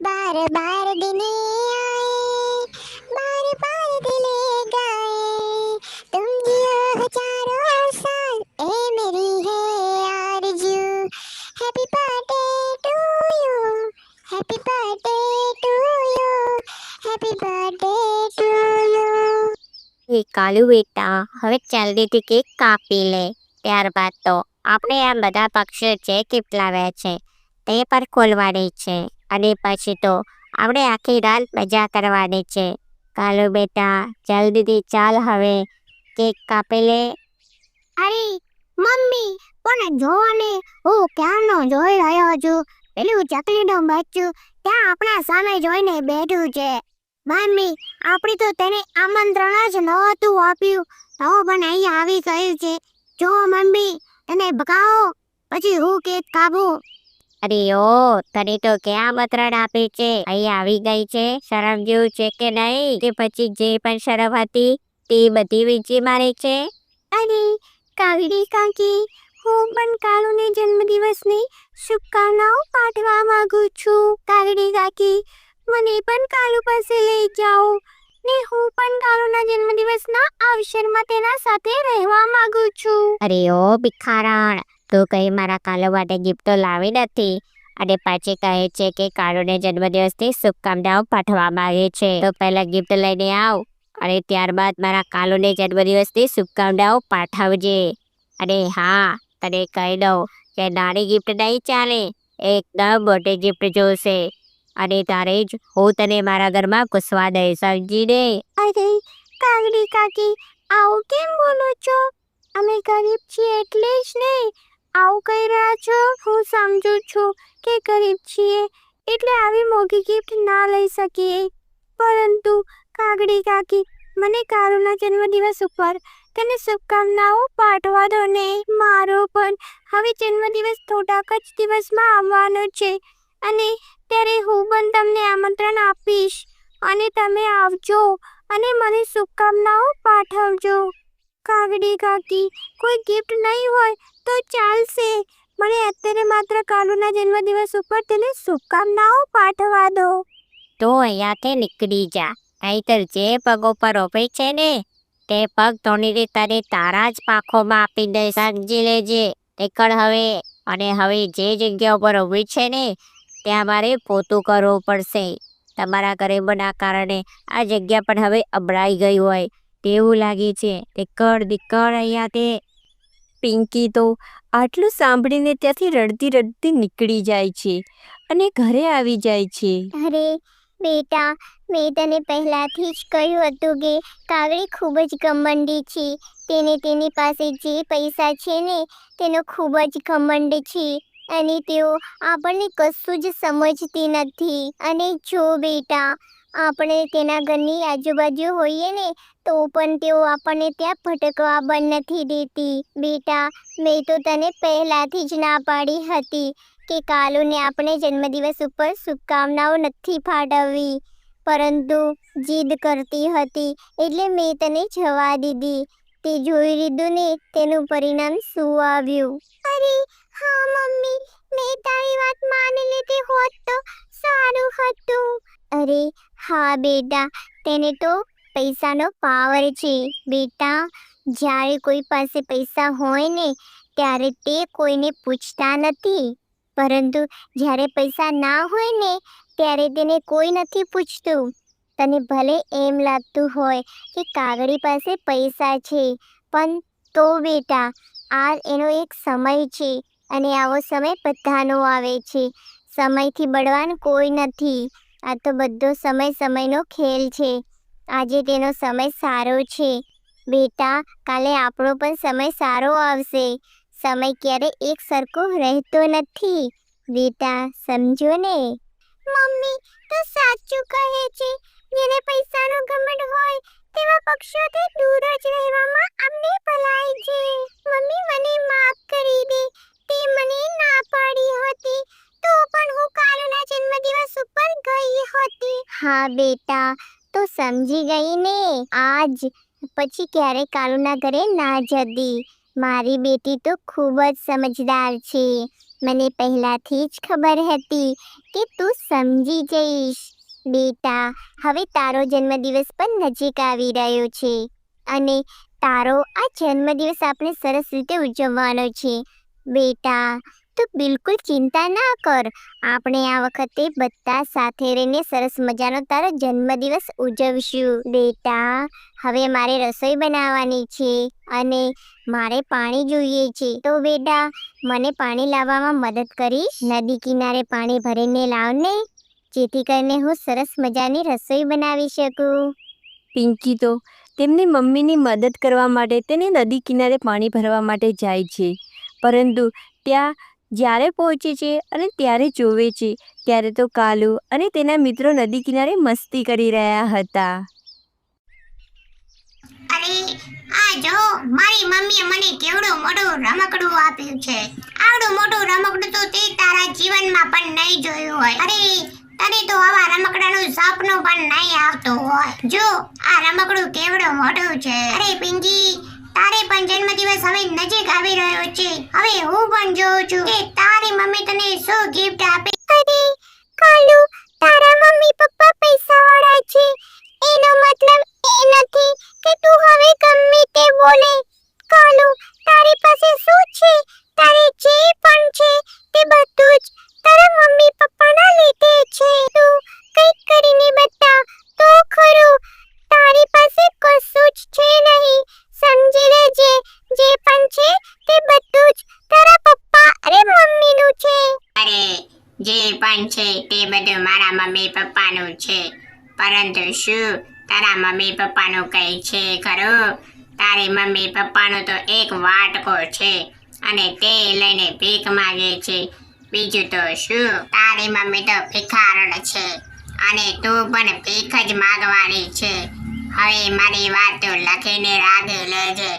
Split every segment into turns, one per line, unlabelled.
बार बार दिन आए बार बार दिल गाए तुम जियो हजारों साल ए मेरी है आरज़ू happy birthday to you happy birthday to you happy birthday to you
એ કાલુ બેટા હવે જલ્દીથી કેક કાપી લે ત્યારબાદ તો આપણે આ બધા પક્ષીઓ જે ગિફ્ટ લાવ્યા છે તે પર ખોલવાની છે અને પછી તો આપણે આખી રાત મજા કરવાની છે. કાલુ બેટા, જલ્દીથી ચાલ હવે. કેક કાપી લે.
અરે, મમ્મી, પણ જો હું ક્યાંનો જોઈ રહ્યો છું? પેલું ચકલીનું બચ્ચું ત્યાં આપણા સામે જોઈને બેઠું છે. મમ્મી, આપણે તો તેને આમંત્રણ જ નહોતું આપ્યું. તો પણ અહીં આવી ગયું છે. જો મમ્મી એને ભગાવો. પછી હું કેક કાપું.
અરે ઓ તને તો ક્યાં આમંત્રણ આપી છે? અહીં આવી ગઈ છે? શરમ જેવું છે કે નહીં? કે પછી જે પણ શરમ હતી, તે બધી વીંચી મારે છે?
અરે, કાગડી કાકી, હું પણ કાળુને જન્મદિવસની શુભકામનાઓ પાઠવા માંગુ છું. કાગડી કાકી, મને પણ કાલુ પાસે લઈ જાઓ. ને હું પણ કાલુના જન્મદિવસના અવસરમાં તેના સાથે રહેવા માંગુ છું.
અરે ઓ ભિખારણ. તું કંઈ મારા કાલો માટે ગિફ્ટ લાવી નથી. અને પાછી કહે છે કે કાલોને જન્મદિવસની શુભકામનાઓ પાઠવા માંગે છે. તો પહેલાં ગિફ્ટ લઈને આવ અને ત્યારબાદ મારા કાલોને જન્મદિવસની શુભકામનાઓ પાઠવજે. અને હા, તને કહી દઉં કે નાની ગિફ્ટ નહીં ચાલે, એકદમ મોટી ગિફ્ટ જોશે. અને તારે જ હું તને મારા ઘરમાં ઘૂસવા દઈશ, સમજીને?
અરે, કાગડી કાકી, આવું કેમ બોલો છો? અમે ગરીબ છીએ એટલે જ નહીં. આવું કહી રહ્યા છો? હું સમજુ છું કે ગરીબ છીએ, એટલે આવી મોંઘી ગિફ્ટ ના લઈ શકીએ. પરંતુ કાગડી કાકી, મને કારુના જન્મદિવસ ઉપર તેને શુભકામનાઓ પાઠવા દો ને. મારો પણ હવે જન્મદિવસ થોડાક જ દિવસમાં આવવાનો છે અને ત્યારે હું પણ તમને આમંત્રણ આપીશ. અને તમે આવજો અને મને શુભકામનાઓ પાઠવજો. કાગડી કાકી, કોઈ ગિફ્ટ નહીં હોય તો ચાલશે. મને અત્યારે માત્ર કાલુના જન્મદિવસ ઉપર તેને શુભકામનાઓ પાઠવા દો.
તો અહીંયાથી નીકળી જા. નહીતર જે પગો પર રોપે છે ને, તે પગ ધોનીને તને તારા જ પાંખોમાં આપી દે સમજી લેજે. નીકળ હવે. અને હવે જે જગ્યા ઉપર ઊભી છે ને, ત્યાં મારે પોતું કરવું પડશે. તમારા ગરીબના કારણે આ જગ્યા પણ હવે અબડાઈ ગઈ હોય. તેવું લાગે છે. નીકળ નીકળ અહીંયા તે
પિંકી તો આટલું સાંભળીને ત્યાંથી રડતી રડતી નીકળી જાય છે અને ઘરે આવી જાય છે.
અરે, બેટા, મેં તને પહેલાથી જ કહ્યું હતું કે કાગડી ખૂબ જ ઘમંડી છે. તેને તેની પાસે જે પૈસા છે ને, તેનો ખૂબ જ ઘમંડ છે. અને તેઓ આપણને કશું જ સમજતી નથી. અને જો બેટા આપણે તેના ઘરની આજુબાજુ હોઈએ ને, તો પણ તેઓ આપણને ત્યાં ભટકવા પણ નથી દેતી. બેટા, મેં તો તને પહેલાથી જ ના પાડી હતી કે કાલુને આપણે જન્મદિવસ ઉપર શુભકામનાઓ નથી પાઠવવી પરંતુ જીદ કરતી હતી એટલે મેં તને જવા દીધી. તે જોઈ લીધું ને તેનું પરિણામ શું આવ્યું? અરે, હા મમ્મી, મેં તારી વાત માની લીધી હોત તો સારું હતું. અરે હા બેટા, તેને તો પૈસાનો પાવર છે. બેટા, જ્યારે કોઈ પાસે પૈસા હોય ને, ત્યારે તે કોઈને પૂછતા નથી. પરંતુ જ્યારે પૈસા ના હોય ને, ત્યારે તેને કોઈ નથી પૂછતું. તને ભલે એમ લાગતું હોય કે કાગડી પાસે પૈસા છે, પણ તો બેટા આ એનો એક સમય છે અને આવો સમય બધાનો આવે છે. સમયથી બળવાન કોઈ નથી. આ તો બધો સમય સમયનો ખેલ છે. આજે તેનો સમય સારો છે. બેટા, કાલે આપણો પણ સમય સારો આવશે. સમય ક્યારે એક સરખો રહેતો નથી. બેટા, સમજો ને? મમ્મી, તો સાચું કહે છે. જેને પૈસાનો ઘમંડ હોય, તેવા પક્ષીઓથી દૂર જ રહેવામાં અમને ભલાઈ છે. મમ્મી, મને માફ કરી દે. તે મને ના પાડી હતી. તો પણ હું કાલુના જન્મદિવસ ઉપર ગઈ હતી. હા, બેટા. તો સમજી ગઈ ને. આજ. પછી ક્યારે કાલુના ઘરે ના જતી? મારી બેટી તો ખૂબ જ સમજદાર છે. મને પહેલાથી જ ખબર હતી કે તું સમજી જઈશ. બેટા, હવે તારો જન્મદિવસ પણ નજીક આવી રહ્યો છે. અને તારો આ જન્મદિવસ આપણે સરસ રીતે ઉજવવાનો છે. બેટા તું બિલકુલ ચિંતા ના કર. આપણે આ વખતે બધા સાથે રહીને સરસ મજાનો તારો જન્મદિવસ ઉજવશું. બેટા, હવે મારે રસોઈ બનાવવાની છે અને મારે પાણી જોઈએ છે. તો બેટા, મને પાણી લાવવામાં મદદ કરીશ? નદી કિનારે પાણી ભરીને લાવને જેથી કરીને હું સરસ મજાની રસોઈ બનાવી શકું.
પિંકી તો, તેમની મમ્મીની મદદ કરવા માટે તેને નદી કિનારે પાણી ભરવા માટે જાય છે. પરંતુ ત્યાં જ્યારે પહોંચે છે અને ત્યારે જોવે છે. ત્યારે તો કાલુ અને તેના મિત્રો નદી કિનારે મસ્તી કરી રહ્યા હતા.
અરે, આ જો, મારી મમ્મીએ મને કેવડું મોટું રમકડું આપ્યું છે. આવડું મોટું રમકડું તો તે તારા જીવનમાં પણ નહીં જોયું હોય. અરે, તને તો આવા રમકડાનું સપનું પણ નહીં આવતું હોય. જો, આ રમકડું કેવડું મોટું છે. અરે, પિંકી તારે પણ જન્મદિવસ હવે નજીક આવી રહ્યો છે. હવે હું પણ જોઉં છું કે તારી મમ્મી તને શું ગિફ્ટ આપે?
અરે, કાલુ તે બધું
મારા મમ્મી પપ્પાનું છે. પરંતુ શું તારા મમ્મી પપ્પાનું કંઈ છે ખરું? તારી મમ્મી પપ્પાનું તો એક વાટકો છે અને તે લઈને ભીખ માગે છે. બીજું તો શું? તારી મમ્મી તો ભિખારણ છે અને તું પણ ભીખ જ માગવાની છે. હવે મારી વાત તો લખીને રાખી લેજે.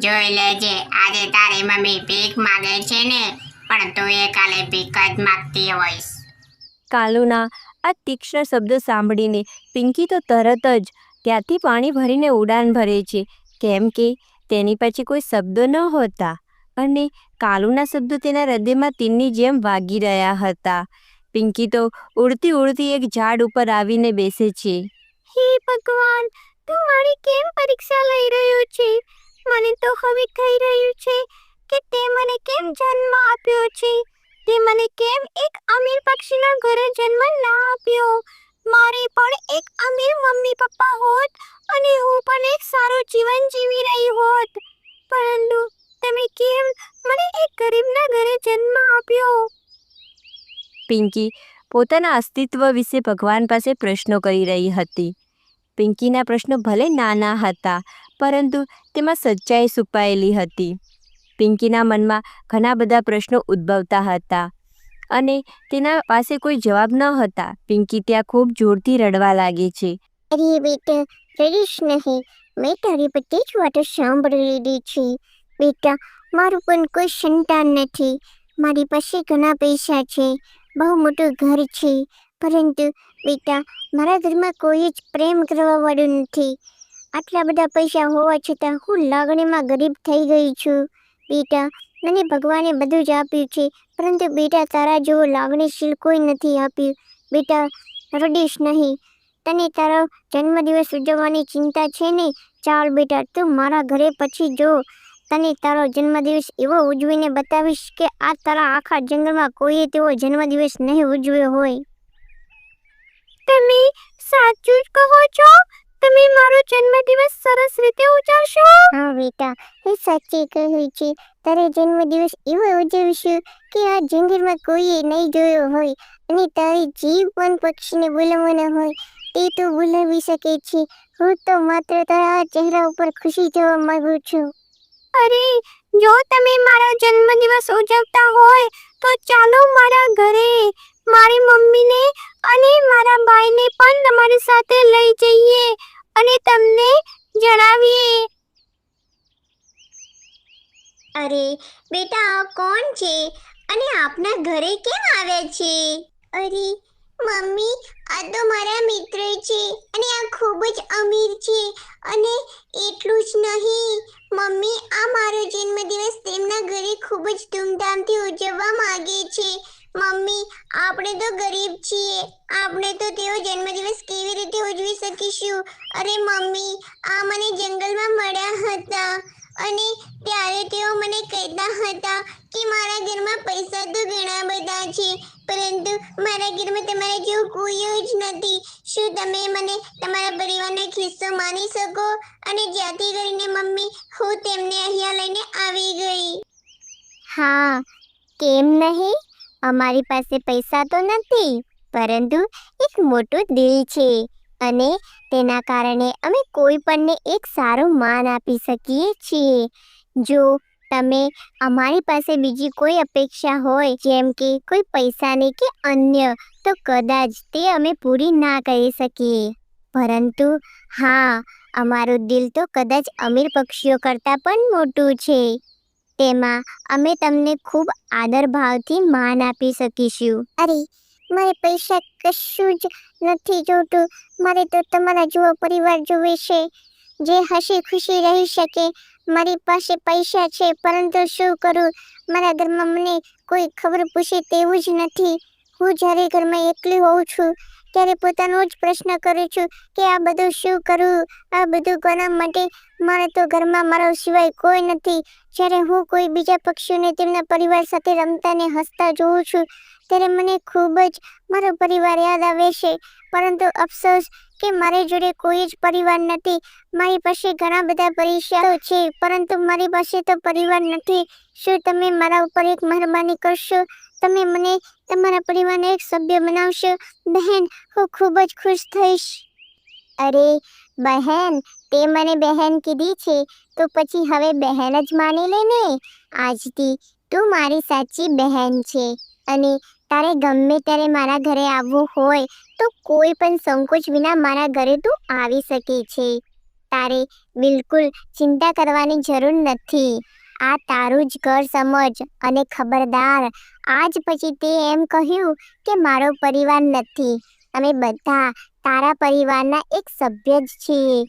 જોઈ લેજે, આજે તારી મમ્મી ભીખ માગે છે ને, પણ તું એ કાલે ભીખ જ માગતી હોઈશ.
કાલુના આ તીક્ષ્ણ શબ્દો સાંભળીને પિંકી તો તરત જ ત્યાંથી પાણી ભરીને ઉડાન ભરે છે. કેમ કે તેની પાસે કોઈ શબ્દો ન હોતા અને કાલુના શબ્દો તેના હૃદયમાં તીનની જેમ વાગી રહ્યા હતા. પિંકી તો ઉડતી ઉડતી એક ઝાડ ઉપર આવીને બેસે છે.
હે ભગવાન, તું મારી કેમ પરીક્ષા લઈ રહ્યો છે? મને તો હવે કહી રહ્યું છે કે તે મને કેમ જન્મ આપ્યો છે? તે મને કેમ એક અમીર પક્ષીના ઘરે જન્મ ના આપ્યો? મારે પણ એક અમીર મમ્મી પપ્પા હોત અને હું પણ એક સારું જીવન જીવી રહી હોત. પરંતુ તમે કેમ મને એક ગરીબના ઘરે જન્મ આપ્યો?
પિંકી પોતાના અસ્તિત્વ વિશે ભગવાન પાસે પ્રશ્નો કરી રહી હતી. પિંકીના પ્રશ્નો ભલે નાના હતા, પરંતુ તેમાં સચ્ચાઈ છુપાયેલી હતી. પિંકીના મનમાં ઘણા બધા પ્રશ્નો ઉદ્ભવતા હતા. અને તેના પાસે કોઈ જવાબ ન હતા. પિંકી ત્યાં ખૂબ જોરથી રડવા લાગે છે.
અરે બેટા, રડીશ નહીં. મેં તારી બધી જ વાતો સાંભળી લીધી છે. બેટા, મારું પણ કોઈ સંતાન નથી. મારી પાસે ઘણા પૈસા છે. બહુ મોટું ઘર છે. પરંતુ બેટા, મારા ઘરમાં કોઈ જ પ્રેમ કરવા વાળું નથી. આટલા બધા પૈસા હોવા છતાં હું લાગણીમાં ગરીબ થઈ ગઈ છું. બેટા, મને ભગવાને બધું જ આપ્યું છે, પરંતુ બેટા, તારા જેવો લાગણીશીલ કોઈ નથી આપ્યું. બેટા, રડીશ નહીં. તને તારો જન્મદિવસ ઉજવવાની ચિંતા છે ને? ચાલ બેટા, તું મારા ઘરે પછી જો. તને તારો જન્મદિવસ એવો ઉજવીને બતાવીશ કે આ તારા આખા જંગલમાં કોઈએ તેવો જન્મદિવસ નહીં ઉજવ્યો હોય. તમે સાચું જ કહો છો? તમે મારો જન્મદિવસ સરસ રીતે ઉજવશો? હા બેટા એ સાચી કહ્યું છે. તારે જન્મદિવસ એવો ઉજવીશું કે આ જંગલમાં કોઈએ નહીં જોયો હોય અને તારી જીવ પણ પક્ષીને બોલાવવાના હોય. તે તો બોલાવી શકે છે. હું તો માત્ર તારા ચહેરા ઉપર ખુશી જોવા માંગુ છું. અરે જો તમે મારા જન્મદિવસ ઉજવતા હોય તો ચાલો મારા ઘરે મારી મમ્મીને અને મારા ભાઈને પણ તમારી સાથે લઈ જઈએ અને તમને જણાવીએ. અરે બેટા કોણ છે? અને આપના ઘરે કેમ આવ્યા છે? અરે મમ્મી આ તો મારા મિત્ર છે અને આ ખૂબ જ અમીર છે અને એટલું જ નહીં મમ્મી આ મારો જન્મદિવસ તેમના ઘરે ખૂબ જ ધૂમધામથી ઉજવવા માંગે છે. મમ્મી, આપણે તો ગરીબ છીએ. આપણે તો તેઓ જન્મદિવસ કેવી રીતે ઉજવી શકીશું? અરે મમ્મી, આ મને જંગલમાં મળ્યા હતા. અને ત્યારે તેઓ મને કહેતા હતા કે મારા ઘરમાં પૈસા તો ઘણા બધા છે, પરંતુ મારા ઘરમાં તમારા જેવું કોઈ જ નથી. શું તમે મને તમારા પરિવારનો એક હિસ્સો માની શકો? અને જ્યાંથી કરીને મમ્મી, હું તેમને અહીંયા લઈને આવી ગઈ. હા, કેમ નહીં? અમારી પાસે પૈસા તો નથી, પરંતુ એક મોટું દિલ છે. અને તેના કારણે અમે કોઈ પણને એક સારું માન આપી શકીએ છીએ. જો તમે અમારી પાસે બીજી કોઈ અપેક્ષા હોય, જેમ કે કોઈ પૈસાની કે અન્ય, તો કદાચ તે અમે પૂરી ના કરી શકીએ. પરંતુ હા, અમારું દિલ તો કદાચ અમીર પક્ષીઓ કરતાં પણ મોટું છે. તેમાં અમે તમને ખૂબ આદર ભાવથી માન આપી શકીશું. અરે, મારે પૈસા કશું જ નથી જોતું. મારે તો તમારા જેવો પરિવાર જોવે છે. જે હસી ખુશી રહી શકે, મારી પાસે પૈસા છે, પરંતુ શું કરું? મારા ઘરમાં મને કોઈ ખબર પૂછે તેવું જ નથી. હું જ્યારે ઘરમાં એકલી હોઉં છું ત્યારે પોતાનો જ પ્રશ્ન કરું છું કે આ બધું શું કરું? આ બધું કોના માટે? મારે તો ઘરમાં મારા સિવાય કોઈ નથી. જ્યારે હું કોઈ બીજા પક્ષીઓને તેમના પરિવાર સાથે રમતા ને હસતા જોઉં છું, ત્યારે મને ખૂબ જ મારો પરિવાર યાદ આવે છે. પરંતુ અફસોસ કે મારી જોડે કોઈ જ પરિવાર નથી. મારી પાસે ઘણા બધા પૈસાઓ છે, પરંતુ મારી પાસે તો પરિવાર નથી. શું તમે મારા ઉપર એક મહેરબાની કરશો? તમે મને, તમારા પરિવારનો એક સભ્ય બનાવશો? બહેન, હું ખૂબ જ ખુશ થઈશ. અરે, બહેન, તે મને બહેન કીધી છે. તો પછી હવે બહેન જ માની લે ને. આજથી તું મારી સાચી બહેન છે. અને તારે ગમે ત્યારે મારા ઘરે આવવું હોય, તો કોઈ પણ સંકોચ વિના મારા ઘરે તું આવી શકે છે. તારે બિલકુલ ચિંતા કરવાની જરૂર નથી. આ તારું જ ઘર સમજ અને ખબરદાર. આજ પછી તે એમ કહ્યું કે મારો પરિવાર નથી. અમે બધા તારા પરિવારના એક સભ્ય જ છીએ.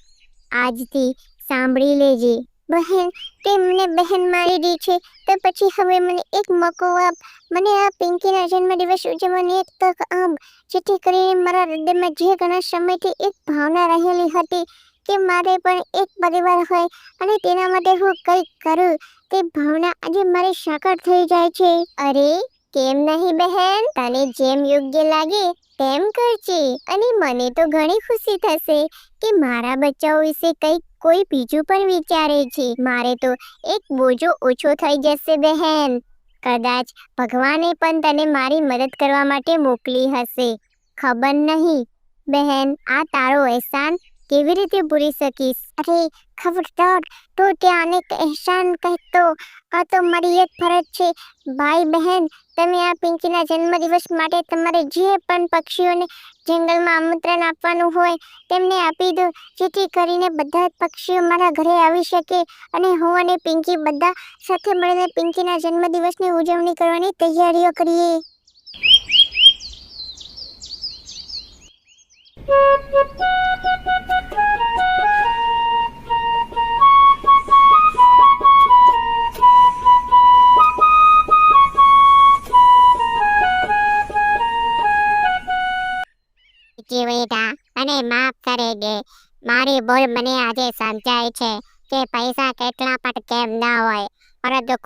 આજથી સાંભળી લેજે. બહેન, તે મને બહેન મારી દી છે, તો પછી હવે મને એક મોકો આપ. મને આ પિંકીના જન્મદિવસ ઉજવવાની એક તક આપ, જેથી કરીને મારા હૃદયમાં જે ઘણા સમયથી એક ભાવના રહેલી હતી કે મારે પણ એક પરિવાર હોય અને તેના માટે હું કંઈક કરું, તે ભાવના આજે મારી સાકાર થઈ જાય છે. અરે, કેમ નહીં બહેન? તને જેમ યોગ્ય લાગે, તેમ કરજે. અને મને તો ઘણી ખુશી થશે કે મારા બચ્ચાઓ વિશે કંઈક કોઈ બીજું પણ વિચારે છે. મારે તો એક બોજો ઓછો થઈ જશે બહેન. કદાચ ભગવાને પણ તને મારી મદદ કરવા માટે મોકલી હશે. ખબર નહીં. બહેન, આ તારો અહેસાન કેવી રીતે ભૂલી શકીશ? અરે, ખબરદાર. તો ત્યાં અનેક અહેસાન કહેતો, આ તો મારી એક ફરજ છે. ભાઈ બહેન, તમે આ પિંકીના જન્મદિવસ માટે તમારે જે પણ પક્ષીઓને જંગલમાં આમંત્રણ આપવાનું હોય, તેમને આપી દો. જેથી કરીને બધા પક્ષીઓ મારા ઘરે આવી શકે અને હું અને પિંકી બધા સાથે મળીને પિંકીના જન્મદિવસની ઉજવણી કરવાની તૈયારીઓ કરીએ.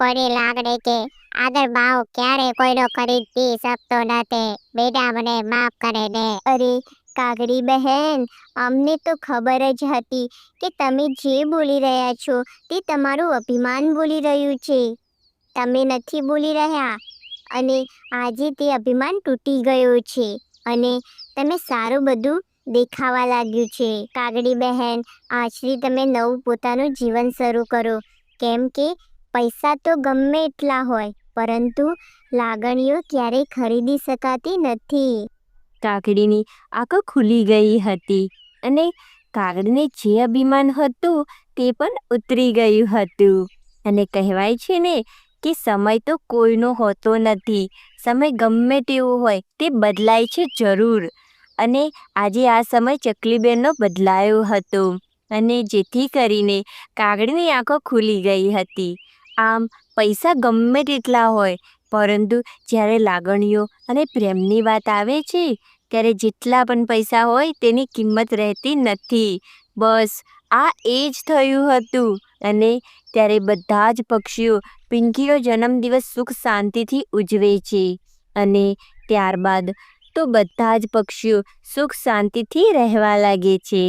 કોઈની લાગણી કે આદર ભાવ ક્યારે કોઈનો ખરીદી શકતો નથી. બેટા મને માફ કરે ને. અરે કાગડી બહેન, અમને તો ખબર જ હતી કે તમે જે બોલી રહ્યા છો તે તમારું અભિમાન બોલી રહ્યું છે. તમે નથી બોલી રહ્યા. અને આજે તે અભિમાન તૂટી ગયું છે. અને તમે સારું બધું દેખાવા લાગ્યું છે. કાગડી બહેન, આજથી તમે નવું પોતાનું જીવન શરૂ કરો. કેમ કે પૈસા તો ગમે એટલા હોય, પરંતુ લાગણીઓ ક્યારેય ખરીદી શકાતી નથી.
કાકડીની આંખો ખુલી ગઈ હતી અને કાગડીને જે અભિમાન હતું તે પણ ઉતરી ગયું હતું. અને કહેવાય છે ને કે સમય તો કોઈનો હોતો નથી, સમય ગમે તેવો હોય તે બદલાય છે જરૂર. અને આજે આ સમય ચકલીબેનનો બદલાયો હતો અને જેથી કરીને કાગડીની આંખો ખુલી ગઈ હતી. આમ પૈસા ગમે તેટલા હોય, પરંતુ જ્યારે લાગણીઓ અને પ્રેમની વાત આવે છે, ત્યારે જેટલા પણ પૈસા હોય તેની કિંમત રહેતી નથી. બસ, આ એ જ થયું હતું. અને ત્યારે બધા જ પક્ષીઓ પિંકીનો જન્મદિવસ સુખ શાંતિથી ઉજવે છે. અને ત્યારબાદ તો બધા જ પક્ષીઓ સુખ શાંતિથી રહેવા લાગે છે.